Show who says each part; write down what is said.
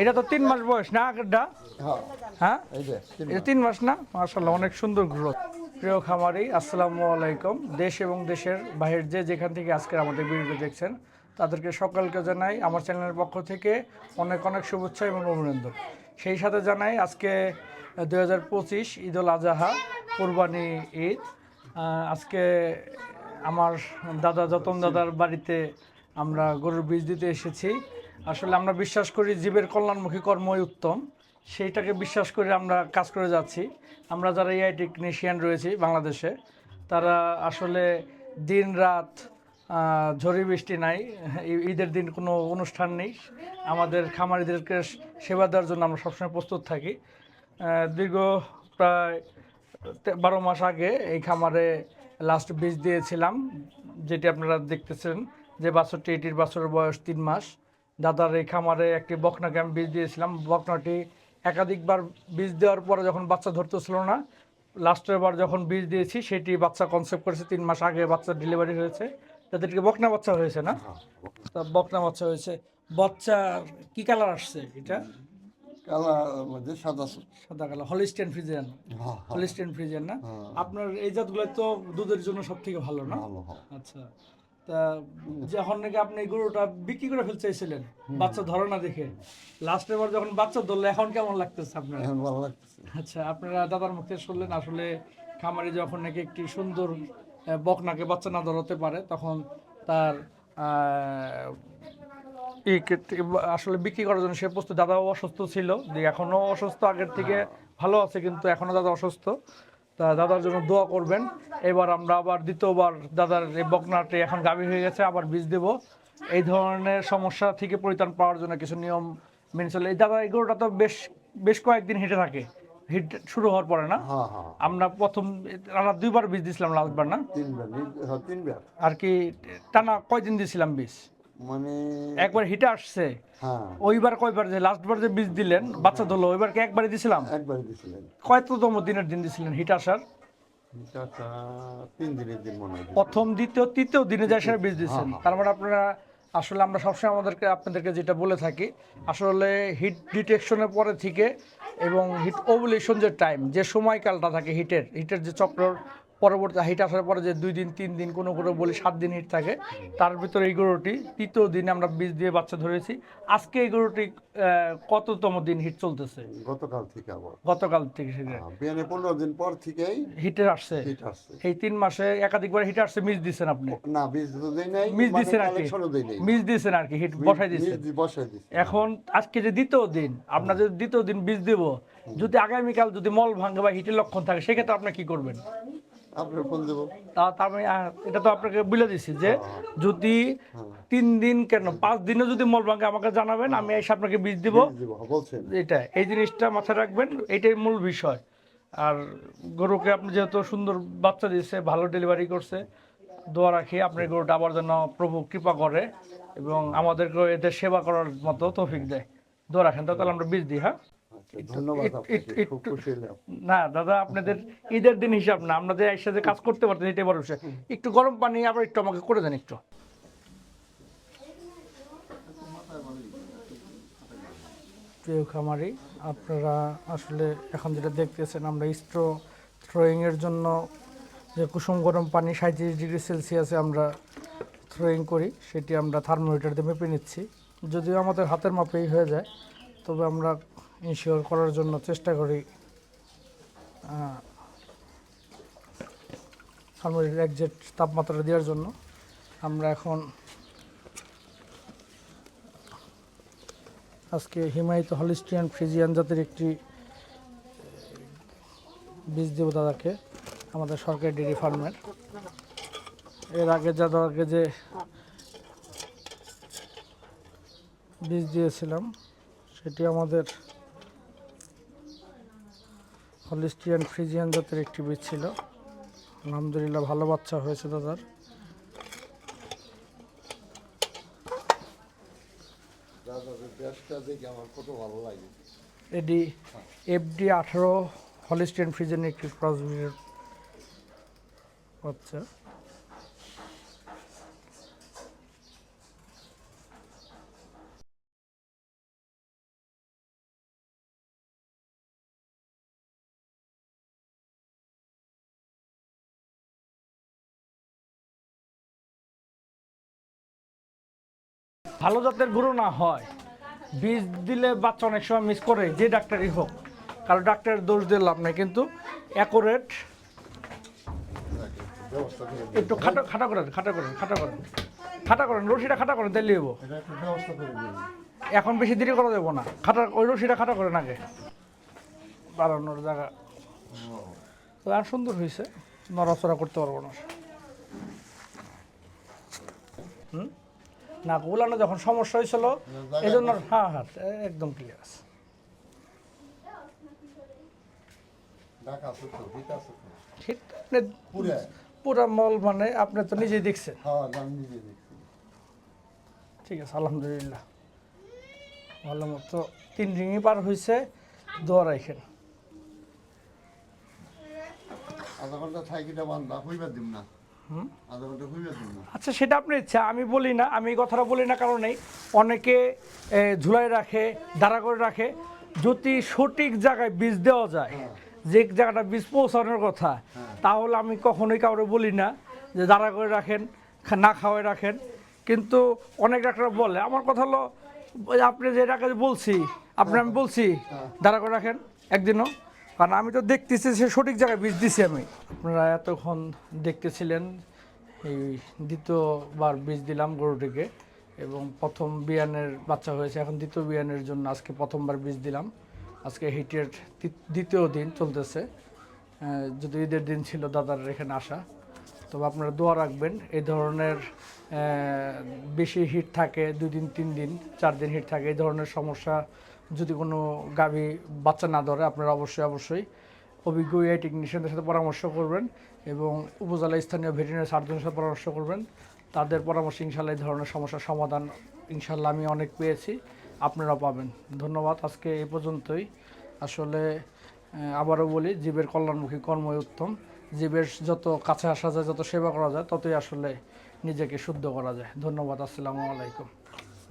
Speaker 1: এটা তো তিন মাস বয়স না আগেরটা?
Speaker 2: হ্যাঁ।
Speaker 1: হ্যাঁ?
Speaker 2: এই যে তিন
Speaker 1: এটা তিন মাস না? মার্শাল্লাহ অনেক সুন্দর গ্রোথ। প্রিয় খামারি আসসালামু আলাইকুম। দেশ এবং দেশের বাইরের যে যেখান থেকে আজকের আমাদের ভিডিওটি দেখছেন তাদেরকে সকলকে জানাই আমার চ্যানেলের পক্ষ থেকে অনেক অনেক শুভেচ্ছা এবং অভিনন্দন। সেই সাথে জানাই আজকে দুই হাজার পঁচিশ ঈদ উল আজহা কোরবানি ঈদ। আজকে আমার দাদা যতন দাদার বাড়িতে আমরা গরুর বীজ দিতে এসেছি। আসলে আমরা বিশ্বাস করি জীবের কল্যাণমুখী কর্মই উত্তম। সেইটাকে বিশ্বাস করে আমরা কাজ করে যাচ্ছি। আমরা যারা এআই টেকনিশিয়ান রয়েছি বাংলাদেশে, তারা আসলে দিন রাত ঝড়ি বৃষ্টি নাই ঈদের দিন কোনো অনুষ্ঠান নেই। আমাদের খামারিদেরকে সেবা দেওয়ার জন্য আমরা সবসময় প্রস্তুত থাকি। দীর্ঘ প্রায় বারো মাস আগে এই খামারে লাস্ট বীজ দিয়েছিলাম, যেটি আপনারা দেখতেছেন যে বাছরটি এটির বাছরের বয়স তিন মাস। দাদার এই খামারে একটি বকনাকে আমি বীজ দিয়েছিলাম। বকনাটি একাধিকবার বীজ দেওয়ার পরে যখন বাচ্চা ধরতেছিল না লাস্টের বার যখন বীজ দিয়েছি সেটি বাচ্চা কনসেপ্ট করেছে তিন মাস আগে বাচ্চা ডেলিভারি হয়েছে। তাদেরকে বকনা বাচ্চা হয়েছে না? তা বকনা বাচ্চা হয়েছে। বাচ্চা কি কালার আসছে এটা?
Speaker 2: কালার সাদা
Speaker 1: সাদা কালার হলিস্টেন ফ্রিজিয়ান
Speaker 2: হ্যাঁ,
Speaker 1: হলিস্টেন ফ্রিজিয়ান না?
Speaker 2: হ্যাঁ।
Speaker 1: আপনার এই জাতগুলো তো দুধের জন্য সব থেকে ভালো না আচ্ছা। তা যখন নাকি আপনি গরুটা বিক্রি করে ফেলতে চাইছিলেন বাচ্চা ধরে না দেখে লাস্টের বার যখন বাচ্চা ধরলো এখন কেমন লাগতেছে আপনার?
Speaker 2: এখন ভালো লাগতেছে।
Speaker 1: আচ্ছা আপনারা দাদার মুখে শুনলেন আসলে খামারে যখন নাকি একটি সুন্দর বকনাকে বাচ্চা না ধরাতে পারে তখন তার আসলে বিক্রি করার জন্য সে প্রস্তুত। দাদাও অসুস্থ ছিল যে এখনও অসুস্থ আগের থেকে ভালো আছে কিন্তু এখনও দাদা অসুস্থ। তা দাদার জন্য দোয়া করবেন। এবার আমরা আবার দ্বিতীয়বার দাদার এই বকনাটি এখন গাভী হয়ে গেছে আবার বীজ দেব। এই ধরনের সমস্যা থেকে পরিত্রাণ পাওয়ার জন্য কিছু নিয়ম মেনে চলে। এই দাদা এই গরুটা তো বেশ বেশ কয়েকদিন হেঁটে থাকে। হিট শুরু হওয়ার পরে না?
Speaker 2: হ্যাঁ হ্যাঁ।
Speaker 1: আমরা প্রথম আমরা দুইবার বীজ দিয়েছিলাম লাস্টবার না?
Speaker 2: তিনবার
Speaker 1: আর কি টানা কয়দিন দিয়েছিলাম বীজ?
Speaker 2: মানে
Speaker 1: একবার হিটে আসছে।
Speaker 2: হ্যাঁ।
Speaker 1: ওইবার কয়বার যে লাস্টবার যে বীজ দিলেন বাচ্চা ধরলো ওইবার কি একবারই দিছিলাম?
Speaker 2: একবারই দিছিলেন।
Speaker 1: কয়তম দিনের দিন দিছিলেন হিট আসার?
Speaker 2: তিন দিনের দিন মনে হয়।
Speaker 1: প্রথম দ্বিতীয় তৃতীয় দিনে যায় সেটা বীজ দিচ্ছেন
Speaker 2: হ্যাঁ,
Speaker 1: তার মানে আপনারা আসলে আমরা সবসময় আমাদেরকে আপনাদেরকে যেটা বলে থাকি আসলে হিট ডিটেকশনের পরে থেকে এবং হিট ওভুলেশন যে টাইম যে সময়কালটা থাকে হিটের হিটের যে চক্রর পরবর্তী হিট আসার পরে যে দুই দিন তিন দিন কোনো কোনো বলি সাত দিন হিট থাকে তার ভিতরে এই গরুটি তৃতীয় দিনে আমরা বীজ দিয়ে বাচ্চা ধরেছি। আজকে এই গরুটি কততম দিন হিট চলতেছে?
Speaker 2: গতকাল থেকে আবার।
Speaker 1: গতকাল থেকে সেটা
Speaker 2: হ্যাঁ, বিয়ানে পনেরো দিন পর থেকেই
Speaker 1: হিটে আসছে।
Speaker 2: হিট আসছে।
Speaker 1: এই তিন মাসে একাধিকবার হিটে আসছে মিস দিচ্ছেন আপনি?
Speaker 2: না বীজ তো দেই নাই
Speaker 1: মিস
Speaker 2: মানে
Speaker 1: দিচ্ছেন আর কি? মিস দিয়েছেন আর কি হিট বসাই দিচ্ছেন
Speaker 2: বীজ দি- বসাই দিছি।
Speaker 1: এখন আজকে যে দ্বিতীয় দিন আপনার যদি দ্বিতীয় দিন বীজ দেব যদি আগামীকাল যদি মল ভাঙে বা হিটের লক্ষণ থাকে সেক্ষেত্রে আপনি কি করবেন?
Speaker 2: আপনার ফোন দেবো।
Speaker 1: তা তার মানে এটা তো আপনাকে বলে দিচ্ছি যে যদি তিন দিন কেন পাঁচ দিনে যদি মল ভাঙে আমাকে জানাবেন আমি এসে আপনাকে বীজ দিব।
Speaker 2: বীজ দিব বলছেন।
Speaker 1: এটা এই জিনিসটা মাথায় রাখবেন এটাই মূল বিষয়। আর গরুকে আপনি যেহেতু সুন্দর বাচ্চা দিয়েছে ভালো ডেলিভারি করছে দোয়া রাখি আপনার গরুটা আবার যেন প্রভু কৃপা করে এবং আমাদেরকে এদের সেবা করার মতো তৌফিক দেয়। দোয়া রাখেন তাহলে আমরা বীজ দিই হ্যাঁ?
Speaker 2: আচ্ছা, ধন্যবাদ
Speaker 1: একটু-
Speaker 2: আপনাকে
Speaker 1: একটু-
Speaker 2: খুব খুশি হলাম।
Speaker 1: না দাদা আপনাদের ঈদের দিন হিসাব না আমরা যে একসাথে কাজ করতে পারতেন এটাই বড় বিষয়। একটু গরম পানি আবার একটু আমাকে করে দেন একটু। প্রিয় খামারি আপনারা আসলে এখন যেটা দেখতেছেন আমরা স্ট্রো থ্রোয়িংয়ের জন্য যে কুসুম গরম পানি সাঁত্রিশ ডিগ্রি সেলসিয়াসে আমরা থ্রোয়িং করি সেটি আমরা থার্মোমিটার দিয়ে মেপে নিচ্ছি। যদিও আমাদের হাতের মাপেই হয়ে যায় তবে আমরা ইনশিওর করার জন্য চেষ্টা করি থার্মোমিটার একজেক্ট তাপমাত্রা দেওয়ার জন্য। আমরা এখন আজকে হিমায়িত হলিস্টিয়ান ফ্রিজিয়ান জাতের একটি বীজ দেব দাদাকে, আমাদের সরকারি ডেয়ারি ফার্মের এর আগে যা দাদাকে যে বীজ দিয়েছিলাম, সেটি আমাদের হলিস্টিয়ান ফ্রিজিয়ান জাতের একটি বীজ ছিল। আলহামদুলিল্লাহ ভালো বাচ্চা হয়েছে দাদার। এডি এফডি আঠারো হলিস্টিয়ান ফ্রিজিয়ান একটি ক্রস বাচ্চা। ভালো জাতের গরু না হয় বীজ দিলে বাচ্চা অনেক সময় মিস করে যে ডাক্তারই হোক। কারণ ডাক্তারের দোষ দিয়ে লাভ নেই কিন্তু অ্যাকোরেট
Speaker 2: করে।
Speaker 1: একটু খাটা খাটা করেন খাটা করেন খাটা করেন। খাটা করেন রশিটা খাটা করেন
Speaker 2: করে দিন।
Speaker 1: এখন বেশি দেরি করা যাব না। খাটা ওই রশিটা খাটা করেন আগে। বাড়ানোর জায়গা। তো আর সুন্দর হয়েছে নড়াচড়া করতে পারব না। হুম? না ওলানো যখন সমস্যা হয়েছিল এই জন্য হ্যাঁ হ্যাঁ একদম ক্লিয়ার আছে।
Speaker 2: ঠিক
Speaker 1: আপনি
Speaker 2: পুরা।
Speaker 1: মল মানে আপনি তো নিজেই দেখছেন।
Speaker 2: হ্যাঁ দেখছি।
Speaker 1: ঠিক আছে আলহামদুলিল্লাহ। ভালো মতো তিন রিংই পার হয়েছে দোয়া রাখেন।
Speaker 2: আধা ঘণ্টা থাইকিটা বান্ধা হইবার দিম না।
Speaker 1: আচ্ছা সেটা আপনি ইচ্ছা। আমি বলি না আমি এই কথাটা বলি না কারণেই অনেকে এ, ঝুলাই রাখে দাঁড়া করে রাখে। যদি সঠিক জায়গায় বীজ দেওয়া যায় যে জায়গাটা বীজ পৌঁছানোর কথা তাহলে আমি কখনোই কাউরে বলি না যে দাঁড়া করে রাখেন না খাওয়াই রাখেন। কিন্তু অনেক ডাক্তার বলে আমার কথা হলো আপনি যে টাকা বলছি আপনি আমি বলছি দাঁড়া করে রাখেন একদিনও। কারণ আমি তো দেখতেছি সে সঠিক জায়গায় বীজ দিছি আমি। আপনারা এতক্ষণ দেখতেছিলেন এই দ্বিতীয়বার বীজ দিলাম গরুটিকে এবং প্রথম বিয়ানের বাচ্চা হয়েছে। এখন দ্বিতীয় বিয়ানের জন্য আজকে প্রথমবার বীজ দিলাম। আজকে হিটের দ্বিতীয় দিন চলতেছে। যদি ঈদের দিন ছিল দাদার এখানে আসা। তবে আপনারা দোয়া রাখবেন এই ধরনের বেশি হিট থাকে দুই দিন, তিন দিন, চার দিন হিট থাকে এই ধরনের সমস্যা যদি কোনো গাভী বাচ্চা না ধরে, আপনারা অবশ্যই অবশ্যই অভিজ্ঞ এআই টেকনিশিয়ানদের সাথে পরামর্শ করবেন এবং উপজেলা স্থানীয় ভেটেরিনারি সার্জনের সাথে পরামর্শ করবেন। তাদের পরামর্শ ইনশাল্লাহ এই ধরনের সমস্যার সমাধান ইনশাল্লাহ আমি অনেক পেয়েছি আপনারা পাবেন। ধন্যবাদ আজকে এই পর্যন্তই। আসলে আবারও বলি, জীবের কল্যাণমুখী কর্মই উত্তম। জীবের যত কাছে আসা যায়, যত সেবা করা যায়, ততই আসলে নিজেকে শুদ্ধ করা যায়। ধন্যবাদ, আসসালামু আলাইকুম।